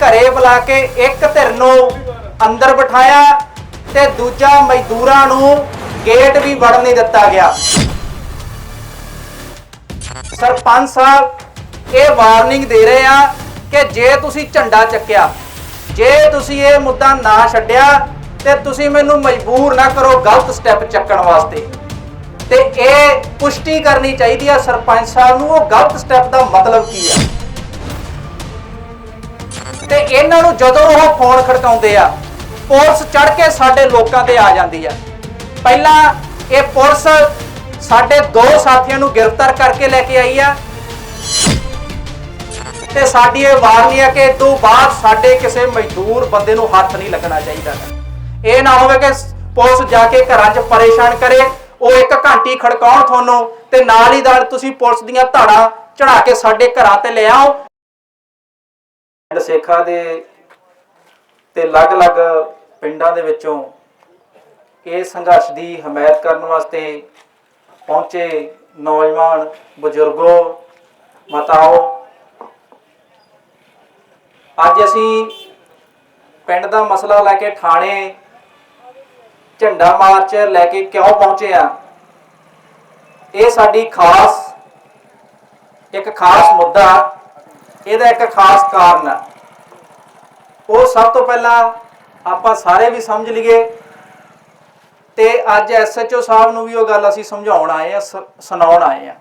ਘਰੇ ਬੁਲਾ ਕੇ ਇੱਕ ਧਿਰ ਨੂੰ ਅੰਦਰ ਬਿਠਾਇਆ ਤੇ ਦੂਜਾ ਮਜ਼ਦੂਰਾਂ ਨੂੰ ਗੇਟ ਵੀ ਵੜਨ ਨਹੀਂ ਦਿੱਤਾ ਗਿਆ। ਸਰਪੰਚ ਸਾਹਿਬ, ਇਹ ਵਾਰਨਿੰਗ ਦੇ ਰਹੇ ਆ ਕਿ ਜੇ ਤੁਸੀਂ ਝੰਡਾ ਚੱਕਿਆ, ਜੇ ਤੁਸੀਂ ਇਹ ਮੁੱਦਾ ਨਾ ਛੱਡਿਆ, ਤੇ ਤੁਸੀਂ ਮੈਨੂੰ ਮਜਬੂਰ ਨਾ ਕਰੋ ਗਲਤ ਸਟੈਪ ਚੱਕਣ ਵਾਸਤੇ। ਤੇ ਇਹ ਪੁਸ਼ਟੀ ਕਰਨੀ ਚਾਹੀਦੀ ਆ ਸਰਪੰਚ ਸਾਹਿਬ ਨੂੰ, ਉਹ ਗਲਤ ਸਟੈਪ ਦਾ ਮਤਲਬ ਕੀ ਆ? ਤੇ ਇਹਨਾਂ ਨੂੰ ਜਦੋਂ ਉਹ ਫੋਨ ਖੜਕਾਉਂਦੇ ਆ, ਪੁਲਿਸ ਚੜ ਕੇ ਸਾਡੇ ਲੋਕਾਂ ਤੇ ਆ ਜਾਂਦੀ ਆ। ਪਹਿਲਾਂ ਇਹ ਪੁਲਿਸ ਸਾਡੇ ਦੋ ਸਾਥੀਆਂ ਨੂੰ ਗ੍ਰਿਫਤਾਰ ਕਰਕੇ ਲੈ ਕੇ ਆਈ ਆ। ਤੇ ਸਾਡੀ ਇਹ ਵਾਰਨੀ ਆ ਕਿ ਇਸ ਤੋਂ ਬਾਅਦ ਸਾਡੇ ਕਿਸੇ ਮਜ਼ਦੂਰ ਬੰਦੇ ਨੂੰ ਹੱਥ ਨਹੀਂ ਲੱਗਣਾ ਚਾਹੀਦਾ। ਇਹ ਨਾ ਹੋਵੇ ਕਿ ਪੁਲਿਸ ਜਾ ਕੇ ਘਰਾਂ 'ਚ ਪਰੇਸ਼ਾਨ ਕਰੇ, ਉਹ ਇੱਕ ਘੰਟੀ ਖੜਕਾਉਣ ਤੁਹਾਨੂੰ ਤੇ ਨਾਲ ਹੀ ਨਾਲ ਤੁਸੀਂ ਪੁਲਿਸ ਦੀਆਂ ਧਾੜਾਂ ਚੜਾ ਕੇ ਸਾਡੇ ਘਰਾਂ ਤੇ ਲੈ ਆਓ। ਪਿੰਡ ਸੇਖਾ ਦੇ ਤੇ ਅਲੱਗ-ਅਲੱਗ ਪਿੰਡਾਂ ਦੇ ਵਿੱਚੋਂ ਇਹ ਸੰਘਰਸ਼ ਦੀ ਹਮਾਇਤ ਕਰਨ ਵਾਸਤੇ ਪਹੁੰਚੇ ਨੌਜਵਾਨ ਬਜ਼ੁਰਗੋ, ਮਤਾਓ। ਅੱਜ ਅਸੀਂ ਪਿੰਡ ਦਾ ਮਸਲਾ ਲੈ ਕੇ ਥਾਣੇ ਝੰਡਾ ਮਾਰਚ ਲੈ ਕੇ ਕਿਉਂ ਪਹੁੰਚੇ ਆ ਇਹ ਸਾਡੀ ਖਾਸ, ਇੱਕ ਖਾਸ ਮੁੱਦਾ ਇਹਦਾ ਇੱਕ ਖਾਸ ਕਾਰਨ ਹੈ ਉਹ ਸਭ ਤੋਂ ਪਹਿਲਾਂ ਆਪਾਂ ਸਾਰੇ ਵੀ ਸਮਝ ਲਈਏ ਤੇ ਅੱਜ ਐਸਐਚਓ ਸਾਹਿਬ ਨੂੰ ਵੀ ਉਹ ਗੱਲ ਅਸੀਂ ਸਮਝਾਉਣ ਆਏ ਆ, ਸ- ਸੁਣਾਉਣ ਆਏ ਆ।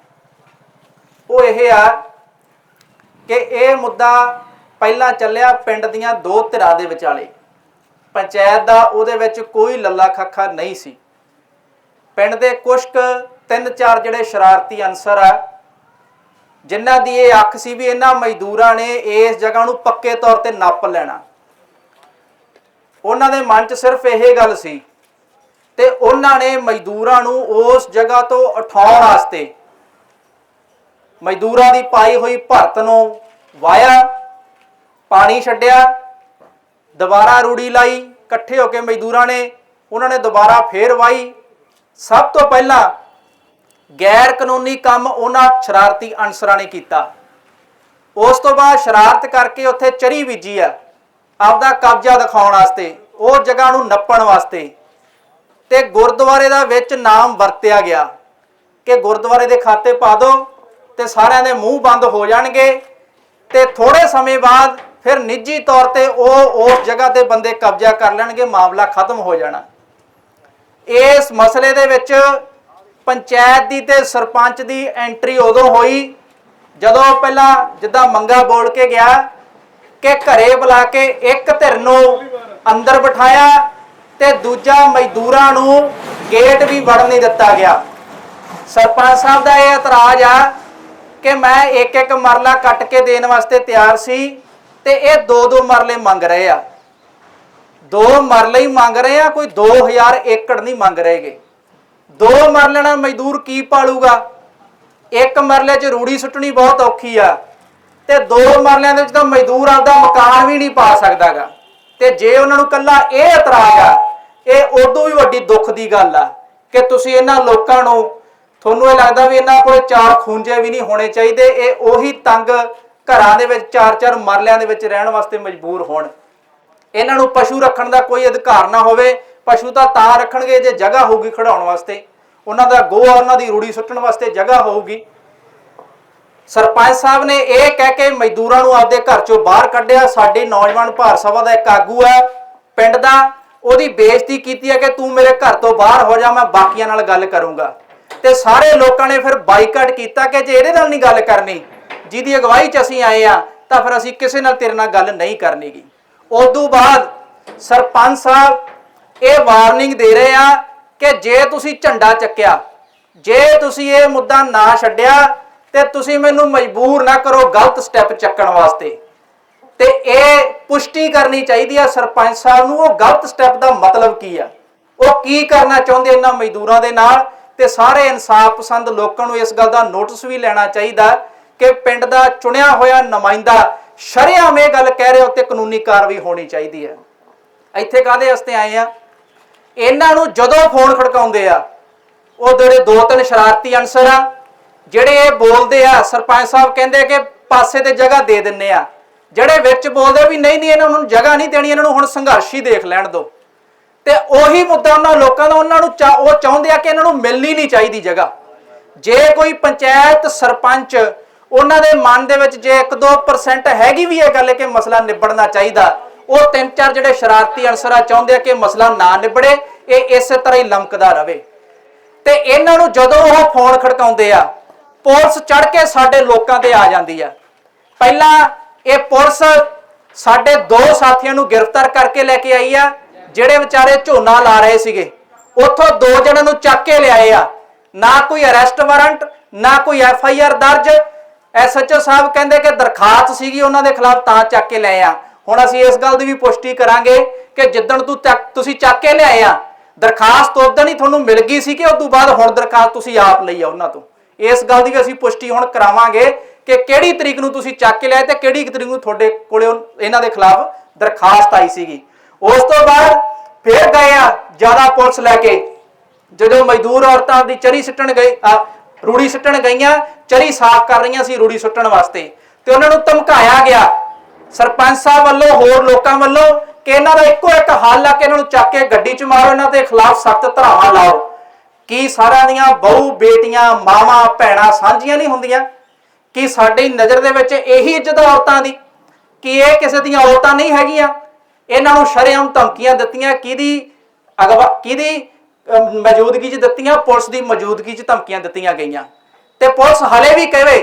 ਉਹ ਇਹ ਆ ਕਿ ਇਹ ਮੁੱਦਾ ਪਹਿਲਾਂ ਚੱਲਿਆ ਪਿੰਡ ਦੀਆਂ ਦੋ ਧਿਰਾਂ ਦੇ ਵਿਚਾਲੇ। ਪੰਚਾਇਤ ਦਾ ਉਹਦੇ ਵਿੱਚ ਕੋਈ ਲੱਲਾ ਖੱਖਾ ਨਹੀਂ ਸੀ। ਪਿੰਡ ਦੇ ਕੁਸ਼ਕ ਤਿੰਨ ਚਾਰ ਜਿਹੜੇ ਸ਼ਰਾਰਤੀ ਅਨਸਰ ਆ ਜਿਨ੍ਹਾਂ ਦੀ ਇਹ ਅੱਖ ਸੀ ਵੀ ਇਹਨਾਂ ਮਜ਼ਦੂਰਾਂ ਨੇ ਇਸ ਜਗ੍ਹਾ ਨੂੰ ਪੱਕੇ ਤੌਰ ਤੇ ਨੱਪ ਲੈਣਾ। ਉਹਨਾਂ ਦੇ ਮਨ 'ਚ ਸਿਰਫ ਇਹ ਗੱਲ ਸੀ ਤੇ ਉਹਨਾਂ ਨੇ ਮਜ਼ਦੂਰਾਂ ਨੂੰ ਉਸ ਜਗ੍ਹਾ ਤੋਂ ਉਠਾਉਣ ਵਾਸਤੇ ਮਜ਼ਦੂਰਾਂ ਦੀ ਪਾਈ ਹੋਈ ਭਰਤ ਨੂੰ ਵਾਇਆ ਪਾਣੀ ਛੱਡਿਆ, ਦੁਬਾਰਾ ਰੂੜੀ ਲਾਈ, ਇਕੱਠੇ ਹੋ ਕੇ ਮਜ਼ਦੂਰਾਂ ਨੇ, ਉਹਨਾਂ ਨੇ ਦੁਬਾਰਾ ਫੇਰ ਵਾਈ ਸਭ ਤੋਂ ਪਹਿਲਾਂ ਗੈਰ ਕਾਨੂੰਨੀ ਕੰਮ ਉਹਨਾਂ ਸ਼ਰਾਰਤੀ ਅਨਸਰਾਂ ਨੇ ਕੀਤਾ। ਉਸ ਤੋਂ ਬਾਅਦ ਸ਼ਰਾਰਤ ਕਰਕੇ ਉੱਥੇ ਚਰੀ ਬੀਜੀ ਆ ਆਪਦਾ ਕਬਜ਼ਾ ਦਿਖਾਉਣ ਵਾਸਤੇ, ਉਹ ਜਗ੍ਹਾ ਨੂੰ ਨੱਪਣ ਵਾਸਤੇ। ਤੇ ਗੁਰਦੁਆਰੇ ਦਾ ਵਿੱਚ ਨਾਮ ਵਰਤਿਆ ਗਿਆ ਕਿ ਗੁਰਦੁਆਰੇ ਦੇ ਖਾਤੇ ਪਾ ਦਿਓ ਤੇ ਸਾਰਿਆਂ ਦੇ ਮੂੰਹ ਬੰਦ ਹੋ ਜਾਣਗੇ ਤੇ ਥੋੜੇ ਸਮੇਂ ਬਾਅਦ ਫਿਰ ਨਿੱਜੀ ਤੌਰ ਤੇ ਉਹ ਉਸ ਜਗ੍ਹਾ ਤੇ ਬੰਦੇ ਕਬਜ਼ਾ ਕਰ ਲੈਣਗੇ, ਮਾਮਲਾ ਖਤਮ ਹੋ ਜਾਣਾ। ਇਸ ਮਸਲੇ ਦੇ ਵਿੱਚ ਪੰਚਾਇਤ ਦੀ ਤੇ ਸਰਪੰਚ ਦੀ ਐਂਟਰੀ ਉਦੋਂ ਹੋਈ ਜਦੋਂ ਪਹਿਲਾਂ ਜਿੱਦਾਂ ਮੰਗਾ ਬੋਲ ਕੇ ਗਿਆ ਕਿ ਘਰੇ ਬੁਲਾ ਕੇ ਇੱਕ ਧਿਰ ਨੂੰ ਅੰਦਰ ਬਿਠਾਇਆ ਤੇ ਦੂਜਾ ਮਜ਼ਦੂਰਾਂ ਨੂੰ ਗੇਟ ਵੀ ਵੜਨ ਨਹੀਂ ਦਿੱਤਾ ਗਿਆ। ਸਰਪੰਚ ਸਾਹਿਬ ਦਾ ਇਹ ਇਤਰਾਜ਼ ਆ ਕਿ ਮੈਂ ਇੱਕ ਇੱਕ ਮਰਲਾ ਕੱਟ ਕੇ ਦੇਣ ਵਾਸਤੇ ਤਿਆਰ ਸੀ ਤੇ ਇਹ ਦੋ ਦੋ ਮਰਲੇ ਮੰਗ ਰਹੇ ਆ। ਦੋ ਮਰਲੇ ਹੀ ਮੰਗ ਰਹੇ ਆ, ਕੋਈ 2000 ਏਕੜ ਨਹੀਂ ਮੰਗ ਰਹੇਗੇ ਦੋ ਮਰਲਿਆਂ ਨਾਲ ਮਜ਼ਦੂਰ ਕੀ ਪਾਲੂਗਾ? ਇੱਕ ਮਰਲੇ 'ਚ ਰੂੜੀ ਸੁੱਟਣੀ ਬਹੁਤ ਔਖੀ ਆ। ਤੇ ਦੋ ਮਰਲਿਆਂ ਦੇ ਵਿੱਚ ਤਾਂ ਮਜ਼ਦੂਰ ਆਪਦਾ ਮਕਾਨ ਵੀ ਨਹੀਂ ਪਾ ਸਕਦਾਗਾ। ਤੇ ਜੇ ਉਹਨਾਂ ਨੂੰ ਕੱਲਾ ਇਹ ਇਤਰਾਜ਼ ਆ, ਇਹ ਉਦੋਂ ਵੀ ਵੱਡੀ ਦੁੱਖ ਦੀ ਗੱਲ ਆ ਕਿ ਤੁਸੀਂ ਇਹਨਾਂ ਲੋਕਾਂ ਨੂੰ, ਤੁਹਾਨੂੰ ਇਹ ਲੱਗਦਾ ਵੀ ਇਹਨਾਂ ਕੋਲ ਚਾਰ ਖੂੰਜੇ ਵੀ ਨਹੀਂ ਹੋਣੇ ਚਾਹੀਦੇ, ਇਹ ਉਹੀ ਤੰਗ ਘਰਾਂ ਦੇ ਵਿੱਚ ਚਾਰ ਚਾਰ ਮਰਲਿਆਂ ਦੇ ਵਿੱਚ ਰਹਿਣ ਵਾਸਤੇ ਮਜਬੂਰ ਹੋਣ। ਇਹਨਾਂ ਨੂੰ ਪਸ਼ੂ ਰੱਖਣ ਦਾ ਕੋਈ ਅਧਿਕਾਰ ਨਾ ਹੋਵੇ, ਪਸ਼ੂ ਤਾਂ ਤਾਂ ਰੱਖਣਗੇ ਜੇ ਜਗ੍ਹਾ ਹੋਊਗੀ ਖੜਾਉਣ ਵਾਸਤੇ। ਉਹਨਾਂ ਦਾ ਗੋਹਾ ਉਹਨਾਂ ਦੀ ਰੂੜੀ ਸੁੱਟਣ ਵਾਸਤੇ ਜਗ੍ਹਾ ਹੋਊਗੀ। ਸਰਪੰਚ ਸਾਹਿਬ ਨੇ ਇਹ ਕਹਿ ਕੇ ਮਜ਼ਦੂਰਾਂ ਨੂੰ ਆਪਦੇ ਘਰ ਚੋਂ ਬਾਹਰ ਕੱਢਿਆ। ਸਾਡੇ ਨੌਜਵਾਨ ਭਾਰ ਸਭਾ ਦਾ ਇੱਕ ਆਗੂ ਹੈ, ਪਿੰਡ ਦਾ। ਉਹਦੀ ਬੇਇੱਜ਼ਤੀ ਕੀਤੀ ਹੈ ਕਿ ਤੂੰ ਮੇਰੇ ਘਰ ਤੋਂ ਬਾਹਰ ਹੋ ਜਾ, ਮੈਂ ਬਾਕੀਆਂ ਨਾਲ ਗੱਲ ਕਰੂੰਗਾ। ਤੇ ਸਾਰੇ ਲੋਕਾਂ ਨੇ ਫਿਰ ਬਾਈਕਾਟ ਕੀਤਾ ਕਿ ਜੇ ਇਹਦੇ ਨਾਲ ਨਹੀਂ ਗੱਲ ਕਰਨੀ, ਜਿਹਦੀ ਅਗਵਾਈ 'ਚ ਅਸੀਂ ਆਏ ਆ ਤਾਂ ਫਿਰ ਅਸੀਂ ਕਿਸੇ ਨਾਲ ਤੇਰੇ ਨਾਲ ਗੱਲ ਨਹੀਂ ਕਰਨੀਗੀ। ਉਦੋਂ ਬਾਅਦ ਸਰਪੰਚ ਸਾਹਿਬ ਇਹ ਵਾਰਨਿੰਗ ਦੇ ਰਹੇ ਆ ਕਿ ਜੇ ਤੁਸੀਂ ਝੰਡਾ ਚੱਕਿਆ, ਜੇ ਤੁਸੀਂ ਇਹ ਮੁੱਦਾ ਨਾ ਛੱਡਿਆ, ਤੇ ਤੁਸੀਂ ਮੈਨੂੰ ਮਜਬੂਰ ਨਾ ਕਰੋ ਗਲਤ ਸਟੈਪ ਚੱਕਣ ਵਾਸਤੇ। ਤੇ ਇਹ ਪੁਸ਼ਟੀ ਕਰਨੀ ਚਾਹੀਦੀ ਆ ਸਰਪੰਚ ਸਾਹਿਬ ਨੂੰ, ਉਹ ਗਲਤ ਸਟੈਪ ਦਾ ਮਤਲਬ ਕੀ ਆ? ਉਹ ਕੀ ਕਰਨਾ ਚਾਹੁੰਦੇ ਇਹਨਾਂ ਮਜ਼ਦੂਰਾਂ ਦੇ ਨਾਲ? ਤੇ ਸਾਰੇ ਇਨਸਾਫ ਪਸੰਦ ਲੋਕਾਂ ਨੂੰ ਇਸ ਗੱਲ ਦਾ ਨੋਟਿਸ ਵੀ ਲੈਣਾ ਚਾਹੀਦਾ ਕਿ ਪਿੰਡ ਦਾ ਚੁਣਿਆ ਹੋਇਆ ਨੁਮਾਇੰਦਾ ਸ਼ਰੇਆਮ ਇਹ ਗੱਲ ਕਹਿ ਰਿਹਾ, ਉੱਤੇ ਕਾਨੂੰਨੀ ਕਾਰਵਾਈ ਹੋਣੀ ਚਾਹੀਦੀ ਹੈ। ਇੱਥੇ ਕਾਦੇ ਵਾਸਤੇ ਆਏ ਆ? ਇਹਨਾਂ ਨੂੰ ਜਦੋਂ ਫੋਨ ਖੜਕਾਉਂਦੇ ਆ, ਉਹ ਜਿਹੜੇ ਦੋ ਤਿੰਨ ਸ਼ਰਾਰਤੀ ਅਨਸਰ ਆ, ਜਿਹੜੇ ਇਹ ਬੋਲਦੇ ਆ, ਸਰਪੰਚ ਸਾਹਿਬ ਕਹਿੰਦੇ ਕਿ ਪਾਸੇ ਤੇ ਜਗ੍ਹਾ ਦੇ ਦਿੰਨੇ ਆ। ਜਿਹੜੇ ਵਿੱਚ ਬੋਲਦੇ ਵੀ ਨਹੀਂ ਨਹੀਂ, ਇਹਨਾਂ ਨੂੰ ਜਗ੍ਹਾ ਨਹੀਂ ਦੇਣੀ, ਇਹਨਾਂ ਨੂੰ ਹੁਣ ਸੰਘਰਸ਼ ਹੀ ਦੇਖ ਲੈਣ ਦਿਓ ਤੇ ਉਹੀ ਮੁੱਦਾ ਉਹਨਾਂ ਲੋਕਾਂ ਦਾ, ਉਹਨਾਂ ਨੂੰ ਚਾ- ਉਹ ਚਾਹੁੰਦੇ ਆ ਕਿ ਇਹਨਾਂ ਨੂੰ ਮਿਲਣੀ ਨਹੀਂ ਚਾਹੀਦੀ ਜਗ੍ਹਾ। ਜੇ ਕੋਈ ਪੰਚਾਇਤ ਸਰਪੰਚ ਉਹਨਾਂ ਦੇ ਮਨ ਦੇ ਵਿੱਚ ਜੇ 1-2% ਹੈਗੀ ਵੀ ਇਹ ਗੱਲ ਕਿ ਮਸਲਾ ਨਿਬੜਨਾ ਚਾਹੀਦਾ ਉਹ ਤਿੰਨ ਚਾਰ ਜਿਹੜੇ ਸ਼ਰਾਰਤੀ ਅਨਸਰ ਆ ਚਾਹੁੰਦੇ ਆ ਕਿ ਮਸਲਾ ਨਾ ਨਿਬੜੇ, ਇਹ ਇਸੇ ਤਰ੍ਹਾਂ ਹੀ ਲਮਕਦਾ ਰਵੇ। ਤੇ ਇਹਨਾਂ ਨੂੰ ਜਦੋਂ ਉਹ ਫੋਨ ਖੜਕਾਉਂਦੇ ਆ, ਪੁਲਿਸ ਚੜ ਕੇ ਸਾਡੇ ਲੋਕਾਂ ਤੇ ਆ ਜਾਂਦੀ ਆ। ਪਹਿਲਾਂ ਇਹ ਪੁਲਿਸ ਸਾਡੇ ਦੋ ਸਾਥੀਆਂ ਨੂੰ ਗ੍ਰਿਫਤਾਰ ਕਰਕੇ ਲੈ ਕੇ ਆਈ ਆ, ਜਿਹੜੇ ਵਿਚਾਰੇ ਝੋਨਾ ਲਾ ਰਹੇ ਸੀਗੇ। ਉੱਥੋਂ ਦੋ ਜਣਾਂ ਨੂੰ ਚੱਕ ਕੇ ਲਿਆਏ ਆ। ਨਾ ਕੋਈ ਅਰੈਸਟ ਵਾਰੰਟ, ਨਾ ਕੋਈ ਐਫ ਆਈ ਆਰ ਦਰਜ। ਐਸਐਚਓ ਸਾਹਿਬ ਕਹਿੰਦੇ ਕਿ ਦਰਖਾਸਤ ਸੀਗੀ ਉਹਨਾਂ ਦੇ ਖਿਲਾਫ ਤਾਂ ਚੱਕ ਕੇ ਲਏ ਆ। ਹੁਣ ਅਸੀਂ ਇਸ ਗੱਲ ਦੀ ਵੀ ਪੁਸ਼ਟੀ ਕਰਾਂਗੇ ਕਿ ਜਿੱਦਣ ਤੂੰ ਚੱਕ- ਤੁਸੀਂ ਚੱਕ ਕੇ ਲਿਆਏ ਆ, ਦਰਖਾਸਤ ਉਦੋਂ ਹੀ ਤੁਹਾਨੂੰ ਮਿਲ ਗਈ ਸੀ ਕਿ ਉਸ ਤੋਂ ਬਾਅਦ ਹੁਣ ਦਰਖਾਸਤ ਤੁਸੀਂ ਆਪ ਲਈ ਆ ਉਹਨਾਂ ਤੋਂ। ਇਸ ਗੱਲ ਦੀ ਵੀ ਅਸੀਂ ਪੁਸ਼ਟੀ ਹੁਣ ਕਰਾਵਾਂਗੇ ਕਿ ਕਿਹੜੀ ਤਰੀਕ ਨੂੰ ਤੁਸੀਂ ਚੱਕ ਕੇ ਲਿਆਏ ਤੇ ਕਿਹੜੀ ਤਰੀਕ ਨੂੰ ਤੁਹਾਡੇ ਕੋਲੇ ਇਹਨਾਂ ਦੇ ਖਿਲਾਫ ਦਰਖਾਸਤ ਆਈ ਸੀਗੀ। ਉਸ ਤੋਂ ਬਾਅਦ ਫੇਰ ਗਏ ਆ ਜ਼ਿਆਦਾ ਪੁਲਿਸ ਲੈ ਕੇ। ਜਦੋਂ ਮਜ਼ਦੂਰ ਔਰਤਾਂ ਦੀ ਚਰੀ ਸਿੱਟਣ ਗਏ ਰੂੜੀ ਸਿੱਟਣ ਗਈਆਂ, ਚਰੀ ਸਾਫ਼ ਕਰ ਰਹੀਆਂ ਸੀ ਰੂੜੀ ਸੁੱਟਣ ਵਾਸਤੇ। ਤੇ ਉਹਨਾਂ ਨੂੰ ਧਮਕਾਇਆ ਗਿਆ ਸਰਪੰਚ ਸਾਹਿਬ ਵੱਲੋਂ, ਹੋਰ ਲੋਕਾਂ ਵੱਲੋਂ ਕਿ ਇਹਨਾਂ ਦਾ ਇੱਕੋ ਇੱਕ ਹੱਲ ਆ ਕਿ ਇਹਨਾਂ ਨੂੰ ਚੱਕ ਕੇ ਗੱਡੀ 'ਚ ਮਾਰੋ, ਇਹਨਾਂ ਦੇ ਖਿਲਾਫ ਸਖਤ ਧਰਾਵਾਂ ਲਾਓ। ਕੀ ਸਾਰਿਆਂ ਦੀਆਂ ਬਹੂ, ਬੇਟੀਆਂ, ਮਾਵਾਂ, ਭੈਣਾਂ ਸਾਂਝੀਆਂ ਨਹੀਂ ਹੁੰਦੀਆਂ? ਕਿ ਸਾਡੀ ਨਜ਼ਰ ਦੇ ਵਿੱਚ ਇਹੀ ਇੱਜ਼ਤ ਔਰਤਾਂ ਦੀ? ਕਿ ਇਹ ਕਿਸੇ ਦੀਆਂ ਔਰਤਾਂ ਨਹੀਂ ਹੈਗੀਆਂ? ਇਹਨਾਂ ਨੂੰ ਸ਼ਰੇਆਮ ਧਮਕੀਆਂ ਦਿੱਤੀਆਂ, ਕਿਹਦੀ ਅਗਵਾ, ਕਿਹਦੀ ਮੌਜੂਦਗੀ 'ਚ ਦਿੱਤੀਆਂ? ਪੁਲਿਸ ਦੀ ਮੌਜੂਦਗੀ 'ਚ ਧਮਕੀਆਂ ਦਿੱਤੀਆਂ ਗਈਆਂ। ਤੇ ਪੁਲਿਸ ਹਲੇ ਵੀ ਕਹੇ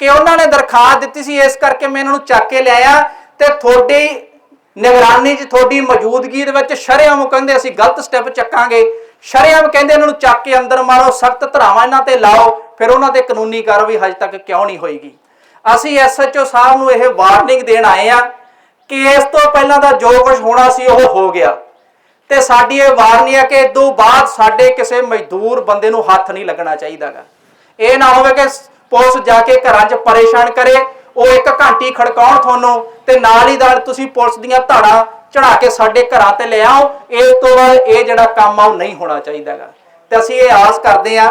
ਕਿ ਉਹਨਾਂ ਨੇ ਦਰਖਾਸਤ ਦਿੱਤੀ ਸੀ, ਇਸ ਕਰਕੇ ਮੈਂ ਇਹਨਾਂ ਨੂੰ ਚੱਕ ਕੇ ਲਿਆਇਆ ਤੇ ਤੁਹਾਡੀ ਨਿਗਰਾਨੀ 'ਚ, ਤੁਹਾਡੀ ਮੌਜੂਦਗੀ ਦੇ ਵਿੱਚ ਸ਼ਰੇਆਮ ਕਹਿੰਦੇ ਅਸੀਂ ਗਲਤ ਸਟੈਪ ਚੱਕਾਂਗੇ। ਸ਼ਰੇਆਮ ਕਹਿੰਦੇ ਇਹਨਾਂ ਨੂੰ ਚੱਕ ਕੇ ਅੰਦਰ ਮਾਰੋ, ਸਖਤ ਧਰਾਵਾਂ ਇਹਨਾਂ ਤੇ ਲਾਓ, ਫਿਰ ਉਹਨਾਂ ਤੇ ਕਾਨੂੰਨੀ ਕਾਰਵਾਈ ਹਜੇ ਤੱਕ ਕਿਉਂ ਨਹੀਂ ਹੋਏਗੀ। ਅਸੀਂ ਐਸਐਚਓ ਸਾਹਿਬ ਨੂੰ ਇਹ ਵਾਰਨਿੰਗ ਦੇਣ ਆਏ ਆ ਕਿ ਇਸ ਤੋਂ ਪਹਿਲਾਂ ਦਾ ਜੋ ਕੁਝ ਹੋਣਾ ਸੀ ਉਹ ਹੋ ਗਿਆ। ਤੇ ਸਾਡੀ ਇਹ ਵਾਰਨੀ ਹੈ ਕਿ ਇਸ ਤੋਂ ਬਾਅਦ ਸਾਡੇ ਕਿਸੇ ਮਜ਼ਦੂਰ ਬੰਦੇ ਨੂੰ ਹੱਥ ਨਹੀਂ ਲੱਗਣਾ ਚਾਹੀਦਾਗਾ। ਇਹ ਨਾ ਹੋਵੇ ਕਿ ਪੁਲਿਸ ਜਾ ਕੇ ਘਰਾਂ 'ਚ ਪਰੇਸ਼ਾਨ ਕਰੇ, ਉਹ ਇੱਕ ਘੰਟੀ ਖੜਕਾਉਣ ਤੁਹਾਨੂੰ ਤੇ ਨਾਲ ਹੀ ਨਾਲ ਤੁਸੀਂ ਪੁਲਿਸ ਦੀਆਂ ਧਾੜਾਂ ਚੜਾ ਕੇ ਸਾਡੇ ਘਰਾਂ ਤੇ ਲੈ ਆਓ। ਇਸ ਤੋਂ ਬਾਅਦ ਇਹ ਜਿਹੜਾ ਕੰਮ ਆ, ਉਹ ਨਹੀਂ ਹੋਣਾ ਚਾਹੀਦਾਗਾ ਤੇ ਅਸੀਂ ਇਹ ਆਸ ਕਰਦੇ ਆ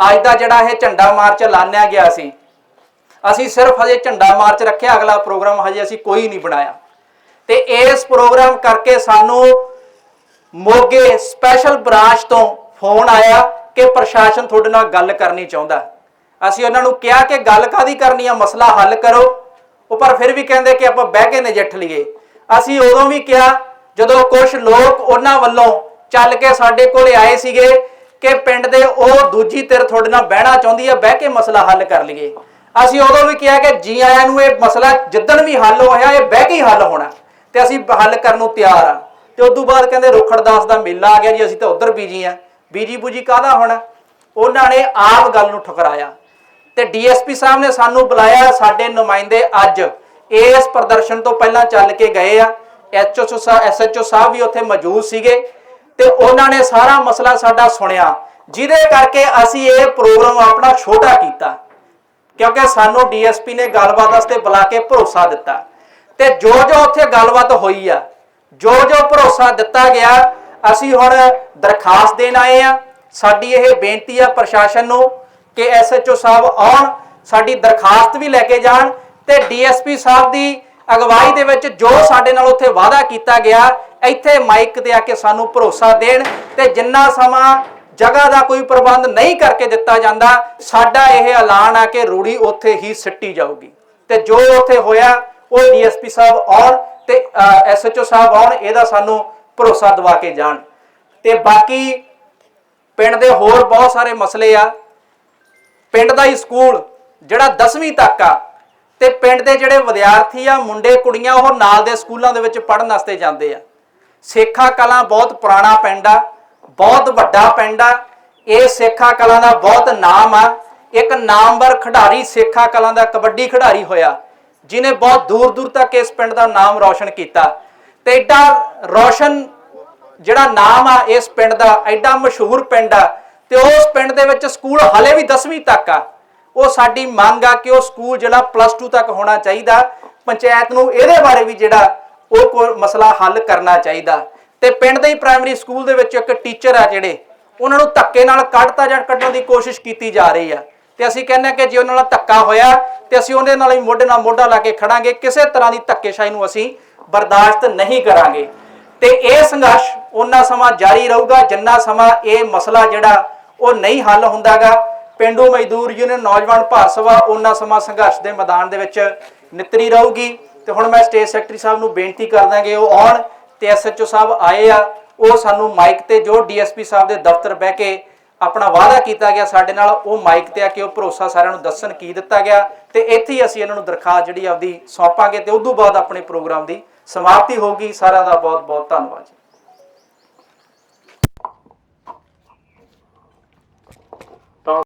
ਅੱਜ ਦਾ ਜਿਹੜਾ ਇਹ ਝੰਡਾ ਮਾਰਚ ਐਲਾਨਿਆ ਗਿਆ ਸੀ, ਅਸੀਂ ਸਿਰਫ ਹਜੇ ਝੰਡਾ ਮਾਰਚ ਰੱਖਿਆ, ਅਗਲਾ ਪ੍ਰੋਗਰਾਮ ਹਜੇ ਅਸੀਂ ਕੋਈ ਨਹੀਂ ਬਣਾਇਆ। ਤੇ ਇਸ ਪ੍ਰੋਗਰਾਮ ਕਰਕੇ ਸਾਨੂੰ ਮੋਗੇ ਸਪੈਸ਼ਲ ਬ੍ਰਾਂਚ ਤੋਂ ਫੋਨ ਆਇਆ ਕਿ ਪ੍ਰਸ਼ਾਸਨ ਤੁਹਾਡੇ ਨਾਲ ਗੱਲ ਕਰਨੀ ਚਾਹੁੰਦਾ। ਅਸੀਂ ਉਹਨਾਂ ਨੂੰ ਕਿਹਾ ਕਿ ਗੱਲ ਕਾਦੀ ਕਰਨੀ ਆ, ਮਸਲਾ ਹੱਲ ਕਰੋ। ਉਹ ਪਰ ਫਿਰ ਵੀ ਕਹਿੰਦੇ ਕਿ ਆਪਾਂ ਬਹਿ ਕੇ ਨਜਿੱਠ ਲਈਏ। ਅਸੀਂ ਉਦੋਂ ਵੀ ਕਿਹਾ, ਜਦੋਂ ਕੁਝ ਲੋਕ ਉਹਨਾਂ ਵੱਲੋਂ ਚੱਲ ਕੇ ਸਾਡੇ ਕੋਲੇ ਆਏ ਸੀਗੇ ਕਿ ਪਿੰਡ ਦੇ ਉਹ ਦੂਜੀ ਧਿਰ ਤੁਹਾਡੇ ਨਾਲ ਬਹਿਣਾ ਚਾਹੁੰਦੀ ਆ, ਬਹਿ ਕੇ ਮਸਲਾ ਹੱਲ ਕਰ ਲਈਏ। ਅਸੀਂ ਉਦੋਂ ਵੀ ਕਿਹਾ ਕਿ ਜੀ ਆਇਆਂ ਨੂੰ ਇਹ ਮਸਲਾ ਜਿੱਦਣ ਵੀ ਹੱਲ ਹੋਇਆ, ਇਹ ਬਹਿ ਕੇ ਹੀ ਹੱਲ ਹੋਣਾ ਤੇ ਅਸੀਂ ਹੱਲ ਕਰਨ ਨੂੰ ਤਿਆਰ ਆ। ਤੇ ਉਸ ਤੋਂ ਬਾਅਦ ਕਹਿੰਦੇ ਰੁਖੜਦਾਸ ਦਾ ਮੇਲਾ ਆ ਗਿਆ ਜੀ, ਅਸੀਂ ਤਾਂ ਉਧਰ ਬੀਜੀ ਆ। ਬੀਜੀ ਬੂਜੀ ਕਾਹਦਾ ਹੋਣਾ? ਉਹਨਾਂ ਨੇ ਆਪ ਗੱਲ ਨੂੰ ਠੁਕਰਾਇਆ। ਤੇ ਡੀਐਸਪੀ ਸਾਹਿਬ ਨੇ ਸਾਨੂੰ ਬੁਲਾਇਆ ਸਾਡੇ ਨੁਮਾਇੰਦੇ ਅੱਜ। ਇਸ ਪ੍ਰਦਰਸ਼ਨ ਤੋਂ ਪਹਿਲਾਂ ਚੱਲ ਕੇ ਗਏ ਆ। ਐਚਓ ਸਾਹਿਬ ਐਸਐਚਓ ਸਾਹਿਬ ਵੀ ਉੱਥੇ ਮੌਜੂਦ ਸੀਗੇ ਤੇ ਉਹਨਾਂ ਨੇ ਸਾਰਾ ਮਸਲਾ ਸਾਡਾ ਸੁਣਿਆ। ਜਿਹਦੇ ਕਰਕੇ ਅਸੀਂ ਇਹ ਪ੍ਰੋਗਰਾਮ ਆਪਣਾ ਛੋਟਾ ਕੀਤਾ। ਕਿਉਂਕਿ ਸਾਨੂੰ ਡੀਐਸਪੀ ਨੇ ਗੱਲਬਾਤ ਵਾਸਤੇ ਬੁਲਾ ਕੇ ਭਰੋਸਾ ਦਿੱਤਾ। ਤੇ ਜੋ ਜੋ ਉੱਥੇ ਗੱਲਬਾਤ ਹੋਈ ਆ ਜੋ ਜੋ ਭਰੋਸਾ ਦਿੱਤਾ ਗਿਆ, ਅਸੀਂ ਹੁਣ ਦਰਖਾਸਤ ਦੇਣ ਆਏ ਆ। ਸਾਡੀ ਇਹ ਬੇਨਤੀ ਆ ਪ੍ਰਸ਼ਾਸਨ ਨੂੰ ਕਿ ਐਸਐਚਓ ਸਾਹਿਬ ਆਉਣ, ਸਾਡੀ ਦਰਖਾਸਤ ਵੀ ਲੈ ਕੇ ਜਾਣ ਤੇ ਡੀਐਸਪੀ ਸਾਹਿਬ ਦੀ ਅਗਵਾਈ ਦੇ ਵਿੱਚ ਜੋ ਸਾਡੇ ਨਾਲ ਉੱਥੇ ਵਾਅਦਾ ਕੀਤਾ ਗਿਆ, ਇੱਥੇ ਮਾਈਕ ਤੇ ਆ ਕੇ ਸਾਨੂੰ ਭਰੋਸਾ ਦੇਣ ਤੇ ਜਿੰਨਾ ਸਮਾਂ ਜਗ੍ਹਾ ਦਾ ਕੋਈ ਪ੍ਰਬੰਧ ਨਹੀਂ ਕਰਕੇ ਦਿੱਤਾ ਜਾਂਦਾ, ਸਾਡਾ ਇਹ ਐਲਾਨ ਆ ਕਿ ਰੂੜੀ ਉੱਥੇ ਹੀ ਸਿੱਟੀ ਜਾਊਗੀ। ਤੇ ਜੋ ਉੱਥੇ ਹੋਇਆ, ਉਹ ਡੀਐਸਪੀ ਸਾਹਿਬ ਆਉਣ ਤੇ ਐਸਐਚਓ ਸਾਹਿਬ ਆਉਣ, ਇਹਦਾ ਸਾਨੂੰ ਭਰੋਸਾ ਦਵਾ ਕੇ ਜਾਣ। ਤੇ ਬਾਕੀ ਪਿੰਡ ਦੇ ਹੋਰ ਬਹੁਤ ਸਾਰੇ ਮਸਲੇ ਆ ਪਿੰਡ ਦਾ ਹੀ ਸਕੂਲ, ਜਿਹੜਾ 10ਵੀਂ ਤੱਕ ਆ। ਤੇ ਪਿੰਡ ਦੇ ਜਿਹੜੇ ਵਿਦਿਆਰਥੀ ਆ, ਮੁੰਡੇ, ਕੁੜੀਆਂ, ਉਹ ਨਾਲ ਦੇ ਸਕੂਲਾਂ ਦੇ ਵਿੱਚ ਪੜ੍ਹਨ ਵਾਸਤੇ ਜਾਂਦੇ ਆ। ਸੇਖਾ ਕਲਾਂ ਬਹੁਤ ਪੁਰਾਣਾ ਪਿੰਡ ਆ, ਬਹੁਤ ਵੱਡਾ ਪਿੰਡ ਆ। ਇਹ ਸੇਖਾ ਕਲਾਂ ਦਾ ਬਹੁਤ ਨਾਮ ਆ। ਇੱਕ ਨਾਮਵਰ ਖਿਡਾਰੀ ਸੇਖਾ ਕਲਾਂ ਦਾ ਕਬੱਡੀ ਖਿਡਾਰੀ ਹੋਇਆ ਜਿਨੇ ਬਹੁਤ ਦੂਰ ਦੂਰ ਤੱਕ ਇਸ ਪਿੰਡ ਦਾ ਨਾਮ ਰੌਸ਼ਨ ਕੀਤਾ। ਤੇ ਐਡਾ ਰੌਸ਼ਨ ਜਿਹੜਾ ਨਾਮ ਆ ਇਸ ਪਿੰਡ ਦਾ ਐਡਾ ਮਸ਼ਹੂਰ ਪਿੰਡ ਆ ਤੇ ਉਸ ਪਿੰਡ ਦੇ ਵਿੱਚ ਸਕੂਲ ਹਲੇ ਵੀ 10ਵੀਂ ਤੱਕ ਆ। ਉਹ ਸਾਡੀ ਮੰਗ ਆ ਕਿ ਉਹ ਸਕੂਲ ਜਿਹੜਾ ਪਲੱਸ 2 ਤੱਕ ਹੋਣਾ ਚਾਹੀਦਾ। ਪੰਚਾਇਤ ਨੂੰ ਇਹਦੇ ਬਾਰੇ ਵੀ ਜਿਹੜਾ ਉਹ ਮਸਲਾ ਹੱਲ ਕਰਨਾ ਚਾਹੀਦਾ। ਤੇ ਪਿੰਡ ਦੇ ਹੀ ਪ੍ਰਾਇਮਰੀ ਸਕੂਲ ਦੇ ਵਿੱਚ ਇੱਕ ਟੀਚਰ ਆ ਜਿਹੜੇ, ਉਹਨਾਂ ਨੂੰ ਧੱਕੇ ਨਾਲ ਕੱਢਤਾ ਜਾਂ ਕੱਢਣ ਦੀ ਕੋਸ਼ਿਸ਼ ਕੀਤੀ ਜਾ ਰਹੀ ਆ। ਤੇ ਅਸੀਂ ਕਹਿੰਦੇ ਹਾਂ ਕਿ ਜੇ ਉਹਨਾਂ ਨਾਲ ਧੱਕਾ ਹੋਇਆ, ਤੇ ਅਸੀਂ ਉਹਦੇ ਨਾਲ ਹੀ ਮੋਢੇ ਨਾਲ ਮੋਢਾ ਲਾ ਕੇ ਖੜਾਂਗੇ। ਕਿਸੇ ਤਰ੍ਹਾਂ ਦੀ ਧੱਕੇਸ਼ਾਹੀ ਨੂੰ ਅਸੀਂ ਬਰਦਾਸ਼ਤ ਨਹੀਂ ਕਰਾਂਗੇ। ਤੇ ਇਹ ਸੰਘਰਸ਼ ਉਹਨਾਂ ਸਮਾਂ ਜਾਰੀ ਰਹੂਗਾ, ਜਿੰਨਾ ਸਮਾਂ ਇਹ ਮਸਲਾ ਜਿਹੜਾ ਉਹ ਨਹੀਂ ਹੱਲ ਹੁੰਦਾਗਾ। ਪਿੰਡੂ ਮਜ਼ਦੂਰ ਯੂਨੀਅਨ ਨੌਜਵਾਨ ਭਾਰਤ ਸਭਾ ਉਹਨਾਂ ਸਮਾਂ ਸੰਘਰਸ਼ ਦੇ ਮੈਦਾਨ ਦੇ ਵਿੱਚ ਨਿਤਰੀ ਰਹੂਗੀ। ਤੇ ਹੁਣ ਮੈਂ ਸਟੇਟ ਸੈਕਟਰੀ ਸਾਹਿਬ ਨੂੰ ਬੇਨਤੀ ਕਰਦਾ ਕਿ ਉਹ ਆਉਣ ਤੇ ਐਸਐਚਓ ਸਾਹਿਬ ਆਏ ਆ। ਉਹ ਸਾਨੂੰ ਮਾਈਕ ਤੇ ਜੋ ਡੀਐਸਪੀ ਸਾਹਿਬ ਦੇ ਦਫ਼ਤਰ ਬਹਿ ਕੇ ਆਪਣਾ ਵਾਅਦਾ ਕੀਤਾ ਗਿਆ ਸਾਡੇ ਨਾਲ, ਉਹ ਮਾਈਕ ਤੇ ਆ ਕੇ ਉਹ ਭਰੋਸਾ ਸਾਰਿਆਂ ਨੂੰ ਦੱਸਣ ਕੀ ਦਿੱਤਾ ਗਿਆ। ਤੇ ਇੱਥੇ ਹੀ ਅਸੀਂ ਇਹਨਾਂ ਨੂੰ ਦਰਖਾਸਤ ਜਿਹੜੀ ਆਪਦੀ ਸੌਂਪਾਂਗੇ ਤੇ ਉਸ ਤੋਂ ਬਾਅਦ ਆਪਣੇ ਪ੍ਰੋਗਰਾਮ ਦੀ ਸਮਾਪਤੀ ਹੋਊਗੀ। ਸਾਰਿਆਂ ਦਾ ਬਹੁਤ ਬਹੁਤ ਧੰਨਵਾਦ ਜੀ।